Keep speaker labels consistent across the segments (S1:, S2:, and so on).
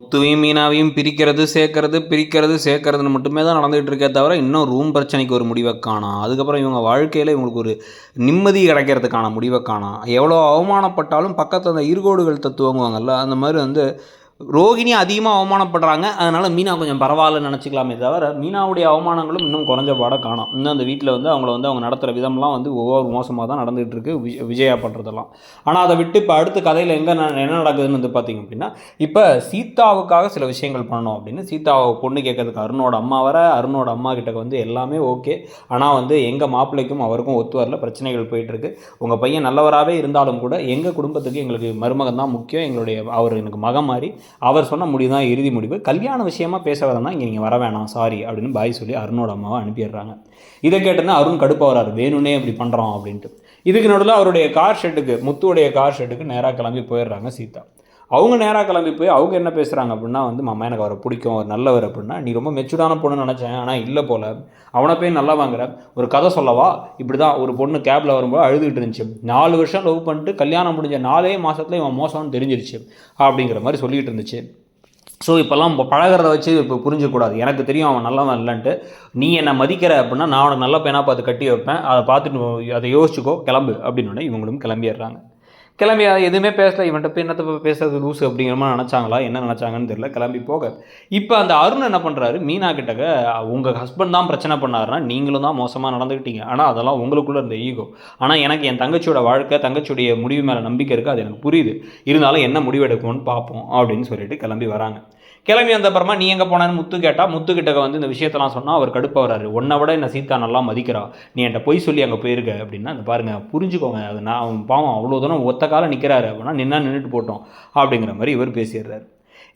S1: முத்துவையும் மீனாவையும் பிரிக்கிறது சேர்க்கறது பிரிக்கிறது சேர்க்கறதுன்னு மட்டுமே தான் நடந்துகிட்டு இருக்கே தவிர இன்னும் ரூம் பிரச்சனைக்கு ஒரு முடிவை காணும் அதுக்கப்புறம் இவங்க வாழ்க்கையில் இவங்களுக்கு ஒரு நிம்மதி கிடைக்கிறதுக்கான முடிவை காணும் எவ்வளோ அவமானப்பட்டாலும் பக்கத்தில் அந்த ஈர்கோடுகள் தத்துவங்குவாங்கல்ல அந்த மாதிரி வந்து ரோகிணி அதிகமாக அவமானப்படுறாங்க. அதனால் மீனா கொஞ்சம் பரவாயில்லன்னு நினச்சிக்கலாமே தவிர மீனாவுடைய அவமானங்களும் இன்னும் குறைஞ்ச பாடம் காணும். இன்னும் அந்த வீட்டில் வந்து அவங்கள வந்து அவங்க நடத்துகிற விதம்லாம் வந்து ஒவ்வொரு மோசமாக தான் நடந்துகிட்ருக்கு விஜய் வி- விஜயா பண்ணுறதெல்லாம் ஆனால் அதை விட்டு இப்போ அடுத்த கதையில் எங்கே என்ன நடக்குதுன்னு வந்து பார்த்திங்க அப்படின்னா இப்போ சீதாவுக்காக சில விஷயங்கள் பண்ணணும் அப்படின்னு சீதாவை பொண்ணு கேட்கறதுக்கு அருணோட அம்மா வர அருணோட அம்மா கிட்ட வந்து எல்லாமே ஓகே. ஆனால் வந்து எங்கள் மாப்பிள்ளைக்கும் அவருக்கும் ஒத்து வரல பிரச்சனைகள் போயிட்டுருக்கு உங்கள் பையன் நல்லவராகவே இருந்தாலும் கூட எங்கள் குடும்பத்துக்கு எங்களுக்கு மருமகன் தான் முக்கியம். எங்களுடைய அவர் எனக்கு மகம் மாதிரி. அவர் சொன்ன முடிவு தான் இறுதி முடிவு. கல்யாண விஷயமா பேச வரதான் இங்கே நீங்கள் வர வேணாம் சாரி அப்படின்னு பாய் சொல்லி அருணோட அம்மாவை அனுப்பிடுறாங்க. இதை கேட்டோன்னா அருண் கடுப்பாக வராரு வேணும்னே இப்படி பண்ணுறோம் அப்படின்ட்டு. இதுக்கு நடுவில் அவருடைய கார் ஷெட்டுக்கு முத்துவுடைய கார் ஷெட்டுக்கு நேராக கிளம்பி போயிடுறாங்க சீதா. அவங்க நேராக கிளம்பி போய் அவங்க என்ன பேசுகிறாங்க அப்படின்னா வந்து மாமா எனக்கு அவரை பிடிக்கும். அவர் நல்லவர் அப்படின்னா நீ ரொம்ப மெச்சூர்டான பொண்ணு நினச்சேன். ஆனால் இல்லை போல. அவனை போய் நல்லா வாங்குற. ஒரு கதை சொல்லவா? இப்படி தான் ஒரு பொண்ணு கேபில் வரும்போது அழுதுகிட்டு இருந்துச்சு. நாலு வருஷம் லவ் பண்ணிட்டு கல்யாணம் முடிஞ்ச நாலே மாதத்தில் இவன் மோசம்னு தெரிஞ்சிருச்சு. அப்படிங்கிற மாதிரி சொல்லிகிட்டு இருந்துச்சு. ஸோ இப்போல்லாம் பழகிறத வச்சு இப்போ புரிஞ்சக்கூடாது எனக்கு தெரியும் அவன் நல்லவன் இல்லைன்ட்டு. நீ என்னை மதிக்கிற அப்படின்னா நான் அவனுக்கு நல்ல பையனாக பார்த்து கட்டி வைப்பேன். அதை பார்த்துட்டு அதை யோசிச்சுக்கோ. கிளம்பு. அப்படின்னு இவங்களும் கிளம்பிடுறாங்க. கிளம்பி அதை எதுவுமே பேசல. இவன்கிட்ட போய் என்னத்தை பேசுறது லூஸ் அப்படிங்கிற மாதிரி நினச்சாங்களா? என்ன நினச்சாங்கன்னு தெரியல. கிளம்பி போக. இப்போ அந்த அருண் என்ன பண்ணுறாரு மீனா கிட்டக்க உங்கள் ஹஸ்பண்ட் தான் பிரச்சனை பண்ணாருன்னா நீங்களும் தான் மோசமாக நடந்துக்கிட்டீங்க ஆனால் அதெல்லாம் உங்களுக்குள்ளே இருந்த ஈகோ ஆனால் எனக்கு என் தங்கச்சியோட வாழ்க்கை தங்கச்சியுடைய முடிவு மேலே நம்பிக்கை இருக்குது அது எனக்கு புரியுது. இருந்தாலும் என்ன முடிவெடுக்கணும்னு பார்ப்போம் அப்படின்னு சொல்லிட்டு கிளம்பி வராங்க. கிளம்பி வந்த அப்புறமா நீ எங்கே போனான்னு முத்து கேட்டால் முத்து கிட்ட வந்து இந்த விஷயத்தெல்லாம் சொன்னால் அவர் கடுப்பாக வராரு உன்னை விட என்ன சீதா நல்லா மதிக்கிறா. நீ என்கிட்ட பொய் சொல்லி அங்கே போயிருக்க. அப்படின்னா அந்த பாருங்கள் புரிஞ்சுக்கோங்க. அது நான் அவன் பாவம் அவ்வளோ தூரம் ஒத்த காலம் நிற்கிறாரு அப்படின்னா நின்னா நின்றுட்டு போட்டோம் அப்படிங்கிற மாதிரி இவர் பேசிடுறாரு.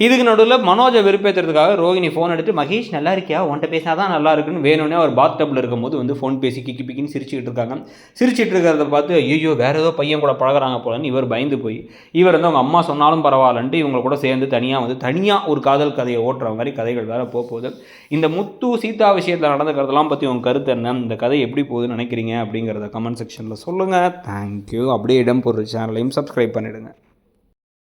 S1: இதுக்கு நடுவில் மனோஜை வெறுப்பேற்றுறதுக்காக ரோஹினி ஃபோன் எடுத்து மகேஷ் நல்லா இருக்கியா? உன்ட்ட பேசினா தான் நல்லா இருக்குன்னு. வேணும்னே அவர் பாத் டப்பில் இருக்கும்போது வந்து ஃபோன் பேசி கிக்கி பிக்கின்னு சிரிச்சுக்கிட்டு இருக்காங்க. சிரிச்சிட்டு இருக்கிறத பார்த்து ஐயோ வேறு ஏதோ பையன் கூட பழகுறாங்க போலன்னு இவர் பயந்து போய் இவர் வந்து அவங்க அம்மா சொன்னாலும் பரவாயில்லன்ட்டு இவங்க கூட சேர்ந்து தனியாக வந்து தனியாக ஒரு காதல் கதையை ஓட்டுற மாதிரி கதைகள் வேறு போக போகுது. இந்த முத்து சீதா விஷயத்தில் நடந்துக்கிறதெல்லாம் பற்றி உங்கள் கருத்து என்ன? இந்த கதை எப்படி போகுதுன்னு நினைக்கிறீங்க? அப்படிங்கிறத கமெண்ட் செக்ஷனில் சொல்லுங்கள் தேங்க்யூ அப்படியே இடம் போடுற சேனலையும் சப்ஸ்கிரைப் பண்ணிவிடுங்க